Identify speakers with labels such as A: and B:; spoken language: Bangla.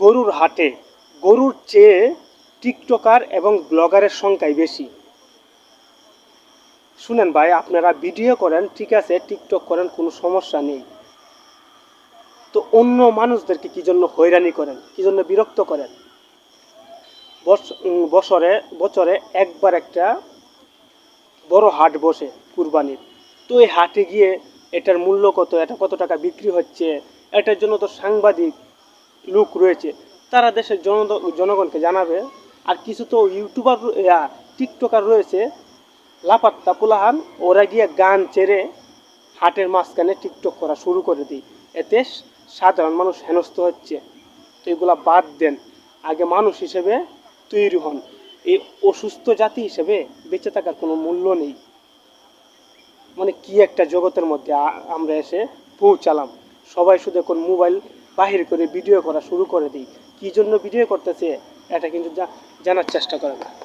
A: গরুর হাটে গরুর চেয়ে টিকটকার এবং ব্লগারের সংখ্যাই বেশি। শুনেন ভাই, আপনারা ভিডিও করেন, ঠিক আছে, টিকটক করেন, কোনো সমস্যা নেই। তো অন্য মানুষদেরকে কি জন্য হয়রানি করেন? কি জন্য বিরক্ত করেন? বছরে বছরে একবার একটা বড় হাট বসে কুরবানির। তো এই হাটে গিয়ে এটার মূল্য কত, এটা কত টাকা বিক্রি হচ্ছে, এটার জন্য তো সাংবাদিক লোক রয়েছে, তারা দেশের জন জনগণকে জানাবে। আর কিছু তো ইউটিউবার টিকটকার রয়েছে। লাপাত্তা, পুলাহান ওরা গিয়ে গান চেড়ে হাটের মাঝখানে টিকটক করা শুরু করে দিই। এতে সাধারণ মানুষ হেনস্থ হচ্ছে। তো এগুলা বাদ দেন। আগে মানুষ হিসেবে তৈরি হন। এই অসুস্থ জাতি হিসেবে বেঁচে থাকার কোনো মূল্য নেই। মানে কি একটা জগতের মধ্যে আমরা এসে পৌঁছালাম। সবাই শুধু এখন মোবাইল বাহির করে ভিডিও করা শুরু করে দিই। কি জন্য ভিডিও করতেছে, এটা কিন্তু জানার চেষ্টা করে না